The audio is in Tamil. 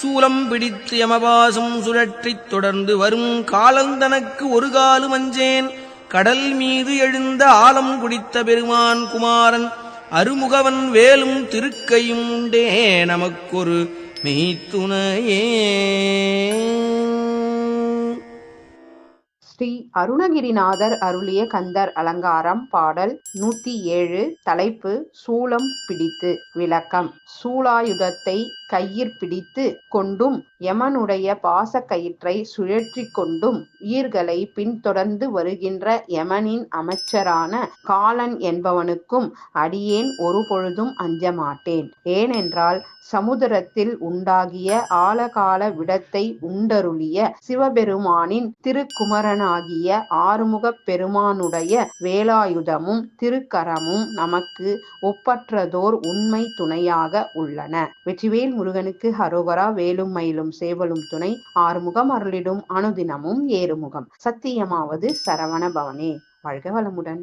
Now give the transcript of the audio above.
சூலம் பிடித்து யமபாசம் சுழற்றித் தொடர்ந்து வரும் காலந்தனக்கு ஒரு காலு மஞ்சேன் கடல் மீது எழுந்த ஆலம் குடித்த பெருமான் குமாரன் அருமுகவன் வேலும் திருக்கையும் உண்டே நமக்கொரு மெய்த்துணையே. ஸ்ரீ அருணகிரிநாதர் அருளிய கந்தர் அலங்காரம் பாடல் நூத்தி ஏழு தலைப்பு சூளம் பிடித்து விளக்கம். சூலாயுதத்தை கையிற் பிடித்து கொண்டும் யமனுடைய பாச கயிற்றை சுழற்றி கொண்டும் உயிர்களை பின்தொடர்ந்து வருகின்ற யமனின் அமைச்சரான காலன் என்பவனுக்கும் அடியேன் ஒரு பொழுதும் அஞ்ச மாட்டேன் ஏனென்றால் சமுதிரத்தில் உண்டாகிய ஆழகால விடத்தை உண்டருளிய சிவபெருமானின் திருக்குமரனாகிய ஆறுமுகப் பெருமானுடைய வேலாயுதமும் திருக்கரமும் நமக்கு ஒப்பற்றதோர் உண்மை துணையாக உள்ளன. வெற்றிவேல் முருகனுக்கு ஹரோகரா வேலும் மயிலும் சேவலும் துணை ஆறுமுகம் அருளிடும் அனுதினமும் ஏறுமுகம். சத்தியமாவது சரவண பவனே. வாழ்க வளமுடன்.